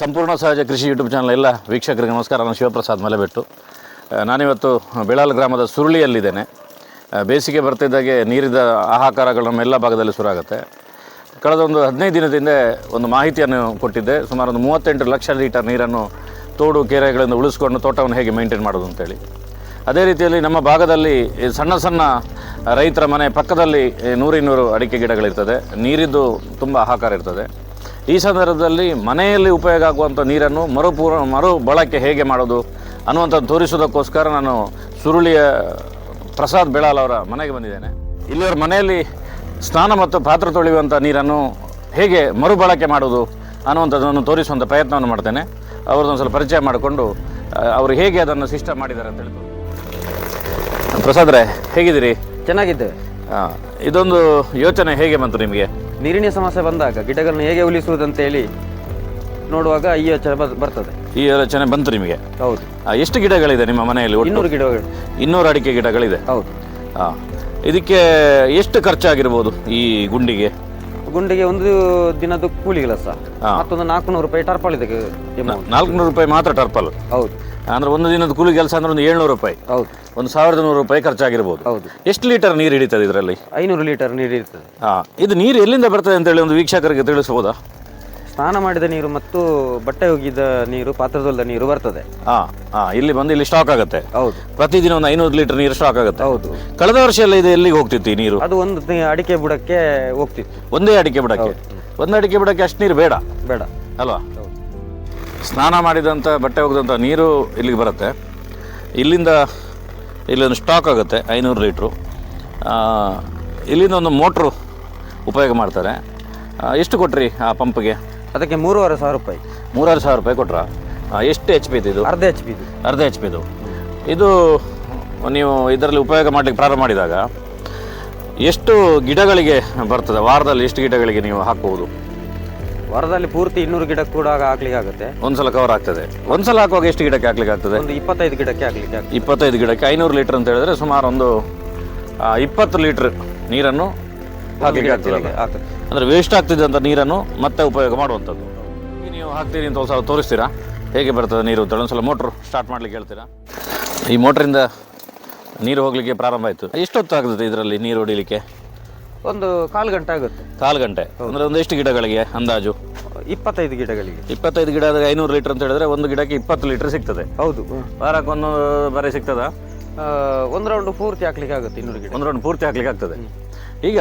ಸಂಪೂರ್ಣ ಸಹಜ ಕೃಷಿ ಯೂಟ್ಯೂಬ್ ಚಾನಲ್ ಎಲ್ಲ ವೀಕ್ಷಕರಿಗೆ ನಮಸ್ಕಾರ. ನಾನು ಶಿವಪ್ರಸಾದ್ ಮಲೆಬೆಟ್ಟು. ನಾನಿವತ್ತು ಬೆಳಾಲ್ ಗ್ರಾಮದ ಸುರುಳಿಯಲ್ಲಿದ್ದೇನೆ. ಬೇಸಿಗೆ ಬರ್ತಿದ್ದಾಗೆ ನೀರಿದ ಆಹಾಕಾರಗಳು ನಮ್ಮ ಎಲ್ಲ ಭಾಗದಲ್ಲಿ ಶುರುವಾಗುತ್ತೆ. ಕಳೆದ ಒಂದು ಹದಿನೈದು ದಿನದಿಂದ ಒಂದು ಮಾಹಿತಿಯನ್ನು ಕೊಟ್ಟಿದ್ದೆ. ಸುಮಾರು ಒಂದು ಮೂವತ್ತೆಂಟು ಲಕ್ಷ ಲೀಟರ್ ನೀರನ್ನು ತೋಡು ಕೆರೆಗಳಿಂದ ಉಳಿಸ್ಕೊಂಡು ತೋಟವನ್ನು ಹೇಗೆ ಮೇಂಟೈನ್ ಮಾಡೋದು ಅಂತೇಳಿ. ಅದೇ ರೀತಿಯಲ್ಲಿ ನಮ್ಮ ಭಾಗದಲ್ಲಿ ಸಣ್ಣ ಸಣ್ಣ ರೈತರ ಮನೆ ಪಕ್ಕದಲ್ಲಿ ನೂರಿನ್ನೂರು ಅಡಿಕೆ ಗಿಡಗಳಿರ್ತದೆ. ನೀರಿದ್ದು ತುಂಬ ಆಹಾಕಾರ ಇರ್ತದೆ. ಈ ಸಂದರ್ಭದಲ್ಲಿ ಮನೆಯಲ್ಲಿ ಉಪಯೋಗ ಆಗುವಂಥ ನೀರನ್ನು ಮರುಪೂರ ಮರು ಬಳಕೆ ಹೇಗೆ ಮಾಡೋದು ಅನ್ನುವಂಥದ್ದು ತೋರಿಸೋದಕ್ಕೋಸ್ಕರ ನಾನು ಸುರುಳಿಯ ಪ್ರಸಾದ್ ಬೆಳಾಲ್ ಅವರ ಮನೆಗೆ ಬಂದಿದ್ದೇನೆ. ಇಲ್ಲಿಯವರ ಮನೆಯಲ್ಲಿ ಸ್ನಾನ ಮತ್ತು ಪಾತ್ರೆ ತೊಳೆಯುವಂಥ ನೀರನ್ನು ಹೇಗೆ ಮರುಬಳಕೆ ಮಾಡೋದು ಅನ್ನುವಂಥದ್ದನ್ನು ತೋರಿಸುವಂಥ ಪ್ರಯತ್ನವನ್ನು ಮಾಡ್ತೇನೆ. ಅವ್ರದ್ದೊಂದು ಸ್ವಲ್ಪ ಪರಿಚಯ ಮಾಡಿಕೊಂಡು ಅವರು ಹೇಗೆ ಅದನ್ನು ಸಿಸ್ಟಮ್ ಮಾಡಿದ್ದಾರೆ ಅಂತ ಹೇಳಿ ಪ್ರಸಾದ್ರೆ ಹೇಗಿದ್ದೀರಿ? ಚೆನ್ನಾಗಿದ್ದೇವೆ. ಇದೊಂದು ಯೋಚನೆ ಹೇಗೆ ಬಂತು ನಿಮಗೆ? ನೀರಿನ ಸಮಸ್ಯೆ ಬಂದಾಗ ಗಿಡಗಳನ್ನು ಹೇಗೆ ಉಳಿಸುವುದಂತೇಳಿ ನೋಡುವಾಗ ಈ ಯೋಚನೆ ಬರ್- ಬರ್ತದೆ. ಈ ಯೋಚನೆ ಬಂತು ನಿಮಗೆ? ಹೌದು. ಆ, ಎಷ್ಟು ಗಿಡಗಳಿದೆ ನಿಮ್ಮ ಮನೆಯಲ್ಲಿ ಒಟ್ಟು? ಇನ್ನೂರು ಗಿಡಗಳು. ಇನ್ನೂರು ಅಡಿಕೆ ಗಿಡಗಳಿದೆ? ಹೌದು. ಆ, ಇದಕ್ಕೆ ಎಷ್ಟು ಖರ್ಚಾಗಿರ್ಬೋದು ಈ ಗುಂಡಿಗೆ? ಗುಂಡಿಗೆ ಒಂದು ದಿನದ ಕೂಲಿ ಕೆಲಸ ಹಾ. ಮತ್ತೊಂದು ನಾಲ್ಕುನೂರು ರೂಪಾಯಿ ಟರ್ಪಲ್ ಇದೆ. ನಾಲ್ಕುನೂರು ರೂಪಾಯಿ ಮಾತ್ರ ಟರ್ಪಲ್ ಹೌದು. ಅಂದ್ರೆ ಒಂದು ದಿನದ ಕೂಲಿ ಕೆಲಸ ಅಂದ್ರೆ ಒಂದು ಏಳ್ನೂರು ರೂಪಾಯಿ. ಹೌದು. ಒಂದು ಸಾವಿರದ ನೂರು ರೂಪಾಯಿ ಖರ್ಚಾಗಿರ್ಬೋದು. ಹೌದು. ಎಷ್ಟು ಲೀಟರ್ ನೀರು ಹಿಡಿತದೆ ಇದರಲ್ಲಿ? ಐನೂರು ಲೀಟರ್ ನೀರು ಇರ್ತದೆ ಹಾ. ಇದು ನೀರು ಎಲ್ಲಿಂದ ಬರ್ತದೆ ಅಂತೇಳಿ ಒಂದು ವೀಕ್ಷಕರಿಗೆ ತಿಳಿಸ್ಬೋದಾ ಸ್ನಾನ ಮಾಡಿದ ನೀರು ಮತ್ತು ಬಟ್ಟೆ ಒಗಿದ ನೀರು ಪಾತ್ರೆ ತೊಳೆದ ನೀರು ಬರ್ತದೆ. ಹಾಂ ಹಾಂ ಇಲ್ಲಿ ಬಂದು ಇಲ್ಲಿ ಸ್ಟಾಕ್ ಆಗುತ್ತೆ. ಹೌದು. ಪ್ರತಿದಿನ ಒಂದು ಐನೂರು ಲೀಟರ್ ನೀರು ಸ್ಟಾಕ್ ಆಗುತ್ತೆ. ಹೌದು. ಕಳೆದ ವರ್ಷ ಎಲ್ಲ ಇದು ಎಲ್ಲಿಗೆ ಹೋಗ್ತಿತ್ತು ಈ ನೀರು? ಅದು ಒಂದು ತಿ- ಅಡಿಕೆ ಬುಡಕ್ಕೆ ಹೋಗ್ತಿತ್ತು. ಒಂದೇ ಅಡಿಕೆ ಬುಡಕ್ಕೆ? ಒಂದು ಅಡಿಕೆ ಬಿಡಕ್ಕೆ ಅಷ್ಟು ನೀರು ಬೇಡ? ಬೇಡ. ಅಲ್ವಾ? ಹೌದು. ಸ್ನಾನ ಮಾಡಿದಂಥ ಬಟ್ಟೆ ಒಗೆದಂಥ ನೀರು ಇಲ್ಲಿಗೆ ಬರುತ್ತೆ. ಇಲ್ಲಿಂದ ಇಲ್ಲೊಂದು ಸ್ಟಾಕ್ ಆಗುತ್ತೆ ಐನೂರು ಲೀಟ್ರು. ಆ, ಇಲ್ಲಿಂದ ಒಂದು ಮೋಟ್ರು ಉಪಯೋಗ ಮಾಡ್ತಾರೆ. ಆ, ಎಷ್ಟು ಕೊಟ್ರಿ ಆ ಪಂಪ್ಗೆ ಅದಕ್ಕೆ ಮೂರುವರೆ ಸಾವಿರ ರೂಪಾಯಿ. ಮೂರುವರೆ ಸಾವಿರ ರೂಪಾಯಿ ಕೊಟ್ರ? ಎಷ್ಟು ಎಚ್ ಪಿ ಇದು? ಅರ್ಧ ಎಚ್ ಪಿ ಇದು ಅರ್ಧ ಎಚ್ ಪಿದು ಇದು ನೀವು ಇದರಲ್ಲಿ ಉಪಯೋಗ ಮಾಡಲಿಕ್ಕೆ ಪ್ರಾರಂಭ ಮಾಡಿದಾಗ ಎಷ್ಟು ಗಿಡಗಳಿಗೆ ಬರ್ತದೆ? ವಾರದಲ್ಲಿ ಎಷ್ಟು ಗಿಡಗಳಿಗೆ ನೀವು ಹಾಕಬಹುದು ವಾರದಲ್ಲಿ ಪೂರ್ತಿ ಇನ್ನೂರು ಗಿಡಕ್ಕೆ ಕೂಡ ಹಾಕ್ಲಿಕ್ಕೆ ಆಗುತ್ತೆ. ಒಂದ್ಸಲ ಕವರ್ ಆಗ್ತದೆ. ಒಂದ್ಸಲ ಹಾಕುವಾಗ ಎಷ್ಟು ಗಿಡಕ್ಕೆ ಹಾಕ್ಲಿಕ್ಕೆ ಆಗ್ತದೆ? ಒಂದು ಇಪ್ಪತ್ತೈದು ಗಿಡಕ್ಕೆ ಹಾಕ್ಲಿಕ್ಕೆ ಇಪ್ಪತ್ತೈದು ಗಿಡಕ್ಕೆ ಐನೂರು ಲೀಟರ್ ಅಂತ ಹೇಳಿದ್ರೆ ಸುಮಾರು ಒಂದು ಆ, ಇಪ್ಪತ್ತು ಲೀಟರ್ ನೀರನ್ನು ಹಾಕಲಿಕ್ಕೆ ಆಗ್ತದೆ. ಅಂದರೆ ವೇಸ್ಟ್ ಆಗ್ತಿದ್ದಂಥ ನೀರನ್ನು ಮತ್ತೆ ಉಪಯೋಗ ಮಾಡುವಂಥದ್ದು. ನೀವು ಹಾಕ್ತೀರಿ ಅಂತ ಒಂದು ಸಲ ತೋರಿಸ್ತೀರಾ? ಹೇಗೆ ಬರ್ತದೆ ನೀರು? ಅಂತ ಒಂದ್ಸಲ ಮೋಟ್ರ್ ಸ್ಟಾರ್ಟ್ ಮಾಡ್ಲಿಕ್ಕೆ ಹೇಳ್ತೀರಾ? ಈ ಮೋಟ್ರಿಂದ ನೀರು ಹೋಗಲಿಕ್ಕೆ ಪ್ರಾರಂಭ ಆಯಿತು. ಎಷ್ಟೊತ್ತು ಆಗ್ತದೆ ಇದರಲ್ಲಿ ನೀರು ಹೊಡಿಲಿಕ್ಕೆ? ಒಂದು ಕಾಲು ಗಂಟೆ ಆಗುತ್ತೆ. ಕಾಲು ಗಂಟೆ. ಅಂದರೆ ಒಂದು ಎಷ್ಟು ಗಿಡಗಳಿಗೆ ಅಂದಾಜು? ಇಪ್ಪತ್ತೈದು ಗಿಡಗಳಿಗೆ. ಇಪ್ಪತ್ತೈದು ಗಿಡ ಐನೂರು ಲೀಟರ್ ಅಂತ ಹೇಳಿದ್ರೆ ಒಂದು ಗಿಡಕ್ಕೆ ಇಪ್ಪತ್ತು ಲೀಟರ್ ಸಿಗ್ತದೆ. ಹೌದು. ವಾರಕ್ಕೆ ಒಂದು ಬರೀ ಸಿಗ್ತದಾ? ಒಂದು ರೌಂಡ್ ಪೂರ್ತಿ ಹಾಕ್ಲಿಕ್ಕೆ ಆಗುತ್ತೆ ಇನ್ನೂರು ಗಿಡ. ಒಂದು ರೌಂಡ್ ಪೂರ್ತಿ ಹಾಕ್ಲಿಕ್ಕೆ ಆಗ್ತದೆ. ಈಗ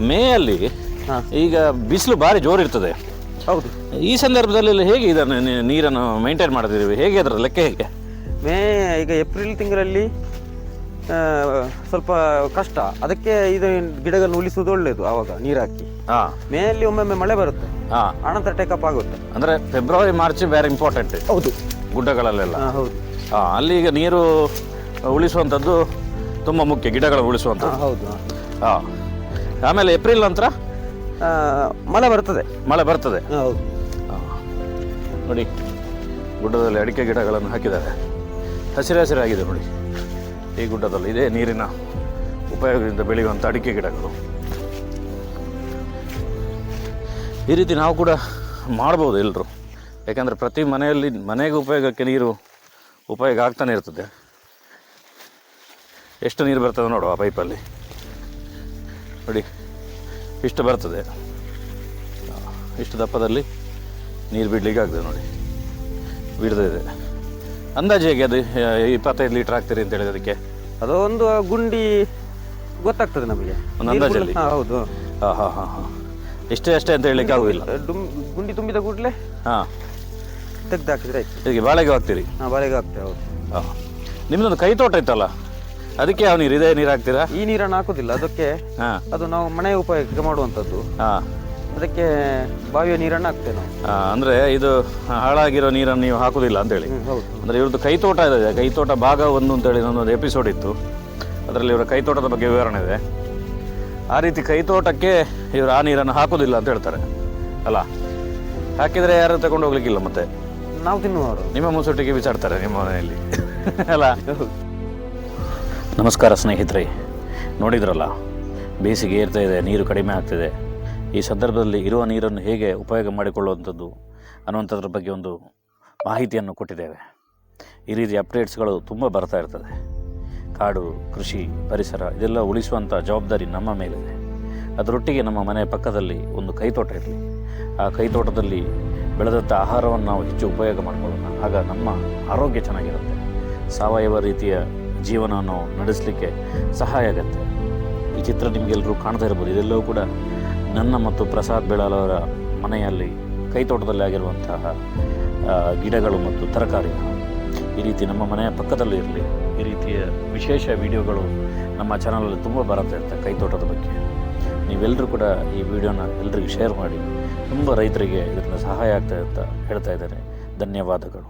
ಮೇಯಲ್ಲಿ ಅಲ್ಲಿ ಈಗ ಬಿಸಿಲು ಭಾರಿ ಜೋರು ಇರ್ತದೆ. ಹೌದು. ಈ ಸಂದರ್ಭದಲ್ಲಿ ಹೇಗೆ ಇದನ್ನು ನೀರನ್ನು ಮೇಂಟೈನ್ ಮಾಡ್ತಿದ್ದೀವಿ ಹೇಗೆ ಅದರ ಲೆಕ್ಕ ಹೇಗೆ? ಮೇ ಈಗ ಏಪ್ರಿಲ್ ತಿಂಗಳಲ್ಲಿ ಸ್ವಲ್ಪ ಕಷ್ಟ. ಅದಕ್ಕೆ ಇದು ಗಿಡಗಳನ್ನು ಉಳಿಸುವುದು ಒಳ್ಳೆಯದು ಆವಾಗ ನೀರು ಹಾಕಿ ಮೇ ಮೇಯಲ್ಲಿ ಒಮ್ಮೊಮ್ಮೆ ಮಳೆ ಬರುತ್ತೆ. ಹಾಂ. ಆನಂತರ ಟೇಕಪ್ ಆಗುತ್ತೆ. ಅಂದರೆ ಫೆಬ್ರವರಿ ಮಾರ್ಚ್ ಬೇರೆ ಇಂಪಾರ್ಟೆಂಟ್ ಹೌದು. ಗುಡ್ಡಗಳಲ್ಲೆಲ್ಲ. ಹೌದು. ಹಾಂ ಅಲ್ಲಿ ಈಗ ನೀರು ಉಳಿಸುವಂಥದ್ದು ತುಂಬ ಮುಖ್ಯ ಗಿಡಗಳು ಉಳಿಸುವಂಥದ್ದು. ಹೌದು. ಹಾಂ. ಆಮೇಲೆ ಏಪ್ರಿಲ್ ನಂತರ ಮಳೆ ಬರ್ತದೆ. ಮಳೆ ಬರ್ತದೆ. ಹೌದು. ನೋಡಿ ಗುಡ್ಡದಲ್ಲಿ ಅಡಿಕೆ ಗಿಡಗಳನ್ನು ಹಾಕಿದ್ದಾರೆ. ಹಸಿರು ಹಸಿರಾಗಿದೆ ನೋಡಿ. ಈ ಗುಡ್ಡದಲ್ಲಿ ಇದೇ ನೀರಿನ ಉಪಯೋಗದಿಂದ ಬೆಳೆಯುವಂಥ ಅಡಿಕೆ ಗಿಡಗಳು. ಈ ರೀತಿ ನಾವು ಕೂಡ ಮಾಡ್ಬೋದು ಎಲ್ಲರೂ ಯಾಕಂದರೆ ಪ್ರತಿ ಮನೆಯಲ್ಲಿ ಮನೆಗೆ ಉಪಯೋಗಕ್ಕೆ ನೀರು ಉಪಯೋಗ ಆಗ್ತಾನೆ ಇರ್ತದೆ. ಎಷ್ಟು ನೀರು ಬರ್ತದೆ ನೋಡುವ ಆ ಪೈಪಲ್ಲಿ? ನೋಡಿ ಇಷ್ಟು ಬರ್ತದೆ. ಇಷ್ಟು ದಪ್ಪದಲ್ಲಿ ನೀರು ಬಿಡ್ಲಿಕ್ಕೆ ಆಗ್ತದೆ ನೋಡಿ. ಬಿಡ್ದಿದೆ ಅಂದಾಜು ಹೇಗೆ ಅದು ಇಪ್ಪತ್ತೈದು ಲೀಟ್ರ್ ಆಗ್ತೀರಿ ಅಂತ ಹೇಳಿದ ಅದಕ್ಕೆ? ಅದು ಒಂದು ಗುಂಡಿ ಗೊತ್ತಾಗ್ತದೆ ನಮಗೆ. ಒಂದು ಅಂದಾಜಲ್ಲಿ? ಹಾ, ಹೌದು. ಹಾಂ ಹಾಂ ಹಾಂ ಹಾಂ. ಇಷ್ಟೇ ಅಷ್ಟೇ ಅಂತ ಹೇಳಲಿಕ್ಕೆ ಆಗೋದಿಲ್ಲ. ಗುಂಡಿ ತುಂಬಿದ ಕೂಡಲೇ ಹಾಂ. ತೆಗ್ದು ಹಾಕಿದ್ರೆ ಆಯ್ತು ಬಾಳೆಗೆ ಹಾಕ್ತೀರಿ? ಹಾಂ ಬಾಳೆಗೆ ಹಾಕ್ತೇವೆ ಹೌದು. ಹಾಂ. ನಿಮ್ಮದೊಂದು ಕೈ ತೋಟ ಇತ್ತಲ್ಲ? ಅದಕ್ಕೆ ಯಾವ ನೀರು ಇದೇ ನೀರು ಹಾಕ್ತೀರಾ? ಈ ನೀರನ್ನು ಹಾಕೋದಿಲ್ಲ. ಅದಕ್ಕೆ ಹಾಂ. ಅದು ನಾವು ಮನೆ ಉಪಯೋಗಕ್ಕೆ ಮಾಡುವಂಥದ್ದು. ಹಾಂ. ಅದಕ್ಕೆ ಬಾವಿಯ ನೀರನ್ನು ಹಾಕ್ತೇವೆ ನಾವು. ಅಂದರೆ ಇದು ಹಾಳಾಗಿರೋ ನೀರನ್ನು ನೀವು ಹಾಕೋದಿಲ್ಲ ಅಂತೇಳಿ. ಹ್ಮ್, ಹೌದು. ಅಂದರೆ ಇವ್ರದ್ದು ಕೈತೋಟ ಇದೆ ಕೈತೋಟ ಭಾಗ ಒಂದು ಅಂತೇಳಿ ನನ್ನೊಂದು ಎಪಿಸೋಡ್ ಇತ್ತು. ಅದರಲ್ಲಿ ಇವರ ಕೈತೋಟದ ಬಗ್ಗೆ ವಿವರಣೆ ಇದೆ. ಆ ರೀತಿ ಕೈತೋಟಕ್ಕೆ ಇವರು ಆ ನೀರನ್ನು ಹಾಕೋದಿಲ್ಲ ಅಂತ ಹೇಳ್ತಾರೆ. ಅಲ್ಲ ಹಾಕಿದರೆ ಯಾರು ತಗೊಂಡು ಹೋಗ್ಲಿಕ್ಕಿಲ್ಲ ಮತ್ತೆ? ನಾವು ತಿನ್ನುವರು ನಿಮ್ಮ ಮುಸುಟಿಗೆ ಬಿಸಾಡ್ತಾರೆ ನಿಮ್ಮ ಮನೆಯಲ್ಲಿ. ಅಲ್ಲ ನಮಸ್ಕಾರ ಸ್ನೇಹಿತರೆ. ನೋಡಿದ್ರಲ್ಲ, ಬೇಸಿಗೆ ಏರ್ತಾ ಇದೆ, ನೀರು ಕಡಿಮೆ ಆಗ್ತಿದೆ. ಈ ಸಂದರ್ಭದಲ್ಲಿ ಇರುವ ನೀರನ್ನು ಹೇಗೆ ಉಪಯೋಗ ಮಾಡಿಕೊಳ್ಳುವಂಥದ್ದು ಅನ್ನುವಂಥದ್ರ ಬಗ್ಗೆ ಒಂದು ಮಾಹಿತಿಯನ್ನು ಕೊಟ್ಟಿದ್ದೇವೆ. ಈ ರೀತಿ ಅಪ್ಡೇಟ್ಸ್ಗಳು ತುಂಬ ಬರ್ತಾ ಇರ್ತದೆ. ಕಾಡು, ಕೃಷಿ, ಪರಿಸರ, ಇದೆಲ್ಲ ಉಳಿಸುವಂಥ ಜವಾಬ್ದಾರಿ ನಮ್ಮ ಮೇಲಿದೆ. ಅದರೊಟ್ಟಿಗೆ ನಮ್ಮ ಮನೆ ಪಕ್ಕದಲ್ಲಿ ಒಂದು ಕೈತೋಟ ಇರಲಿ. ಆ ಕೈತೋಟದಲ್ಲಿ ಬೆಳೆದಂಥ ಆಹಾರವನ್ನು ನಾವು ಹೆಚ್ಚು ಉಪಯೋಗ ಮಾಡ್ಕೊಳ್ಳೋಣ. ಆಗ ನಮ್ಮ ಆರೋಗ್ಯ ಚೆನ್ನಾಗಿರುತ್ತೆ. ಸಾವಯವ ರೀತಿಯ ಜೀವನವನ್ನು ನಡೆಸಲಿಕ್ಕೆ ಸಹಾಯ ಆಗುತ್ತೆ. ಈ ಚಿತ್ರ ನಿಮಗೆಲ್ಲರೂ ಕಾಣ್ತಾ ಇರ್ಬೋದು. ಇದೆಲ್ಲವೂ ಕೂಡ ನನ್ನ ಮತ್ತು ಪ್ರಸಾದ್ ಬೆಳಾಲ್ ಅವರ ಮನೆಯಲ್ಲಿ, ಕೈತೋಟದಲ್ಲಿ ಆಗಿರುವಂತಹ ಗಿಡಗಳು ಮತ್ತು ತರಕಾರಿಗಳು ಈ ರೀತಿ ನಮ್ಮ ಮನೆಯ ಪಕ್ಕದಲ್ಲೂ ಇರಲಿ. ಈ ರೀತಿಯ ವಿಶೇಷ ವಿಡಿಯೋಗಳು ನಮ್ಮ ಚಾನಲಲ್ಲಿ ತುಂಬ ಬರುತ್ತೆ ಅಂತ ಕೈತೋಟದ ಬಗ್ಗೆ. ನೀವೆಲ್ಲರೂ ಕೂಡ ಈ ವಿಡಿಯೋನ ಎಲ್ರಿಗೂ ಶೇರ್ ಮಾಡಿ. ತುಂಬ ರೈತರಿಗೆ ಇದರಿಂದ ಸಹಾಯ ಆಗ್ತದೆ ಅಂತ ಹೇಳ್ತಾ ಇದ್ದಾರೆ ಧನ್ಯವಾದಗಳು.